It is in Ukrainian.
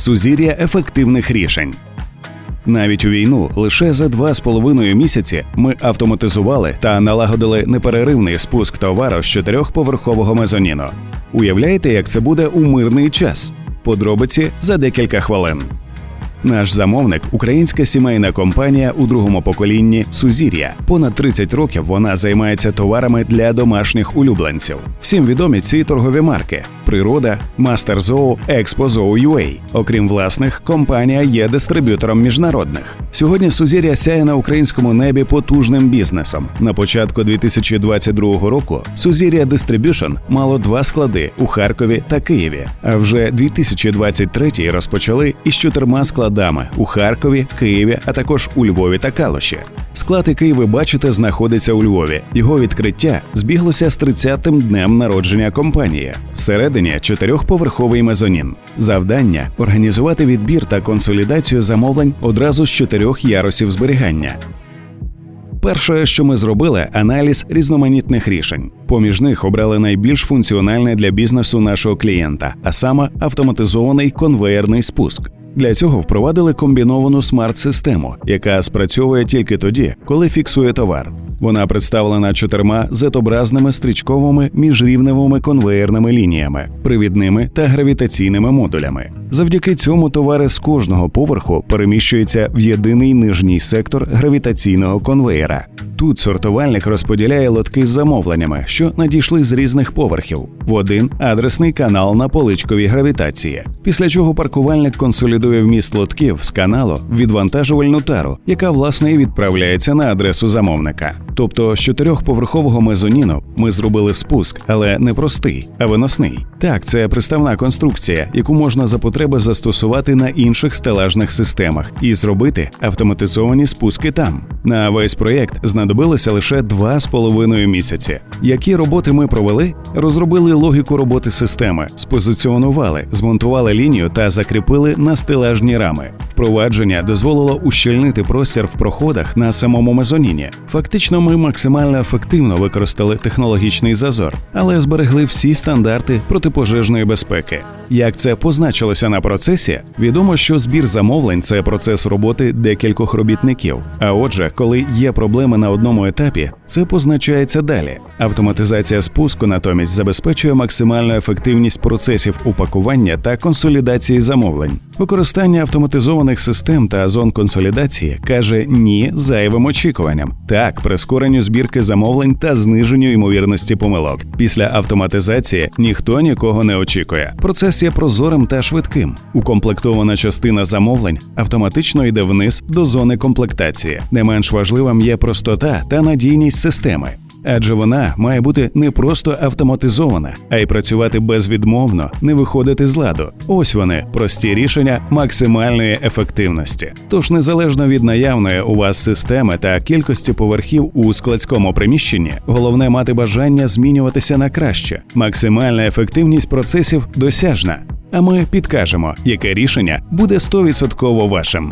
сузір'я ефективних рішень. Навіть у війну лише за два з половиною місяці ми автоматизували та налагодили непереривний спуск товару з чотирьохповерхового мезоніну. Уявляєте, як це буде у мирний час? Подробиці за декілька хвилин. Наш замовник українська сімейна компанія у другому поколінні Сузір'я. Понад 30 років вона займається товарами для домашніх улюбленців. Всім відомі ці торгові марки: Природа, Мастер Зоо, Експо Зоо UA. Окрім власних, компанія є дистриб'ютором міжнародних. Сьогодні Сузір'я сяє на українському небі потужним бізнесом. На початку 2022 року Сузір'я Distribution мало два склади у Харкові та Києві. А вже 2023 розпочали із чотирма складами у Харкові, Києві, а також у Львові та Калуші. Склад, який ви бачите, знаходиться у Львові. Його відкриття збіглося з 30-тим днем народження компанії. Всередині чотирьохповерховий мезонін. Завдання організувати відбір та консолідацію замовлень одразу з чотирьох ярусів зберігання. Перше, що ми зробили, аналіз різноманітних рішень. Поміж них обрали найбільш функціональне для бізнесу нашого клієнта, а саме автоматизований конвеєрний спуск. Для цього впровадили комбіновану смарт-систему, яка спрацьовує тільки тоді, коли фіксує товар. Вона представлена чотирма зетобразними стрічковими міжрівневими конвеєрними лініями, привідними та гравітаційними модулями. Завдяки цьому товари з кожного поверху переміщуються в єдиний нижній сектор гравітаційного конвеєра. Тут сортувальник розподіляє лотки з замовленнями, що надійшли з різних поверхів, в один адресний канал на поличковій гравітації. Після чого паркувальник консолідує вміст лотків з каналу в відвантажувальну тару, яка власне і відправляється на адресу замовника. Тобто з чотирьохповерхового мезоніну ми зробили спуск, але не простий, а виносний. Так, це приставна конструкція, яку можна за потреби застосувати на інших стелажних системах і зробити автоматизовані спуски там. На весь проєкт знадобилося лише два з половиною місяці. Які роботи ми провели? Розробили логіку роботи системи, спозиціонували, змонтували лінію та закріпили на стелажні рами. Впровадження дозволило ущільнити простір в проходах на самому мезоніні. Фактично, ми максимально ефективно використали технологічний зазор, але зберегли всі стандарти протипожежної безпеки. Як це позначилося на процесі, відомо, що збір замовлень це процес роботи декількох робітників. А отже, коли є проблеми на одному етапі, це позначається далі. Автоматизація спуску натомість забезпечує максимальну ефективність процесів упакування та консолідації замовлень. Використання автоматизованих систем та зон консолідації каже ні зайвим очікуванням, так прискоренню збірки замовлень та зниженню ймовірності помилок. Після автоматизації ніхто нікого не очікує. Процес є прозорим та швидким. Укомплектована частина замовлень автоматично йде вниз до зони комплектації. Не менш важливим є простота та надійність системи. Адже вона має бути не просто автоматизована, а й працювати безвідмовно, не виходити з ладу. Ось вони прості рішення максимальної ефективності. Тож, незалежно від наявної у вас системи та кількості поверхів у складському приміщенні, головне мати бажання змінюватися на краще. Максимальна ефективність процесів досяжна. А ми підкажемо, яке рішення буде 100% вашим.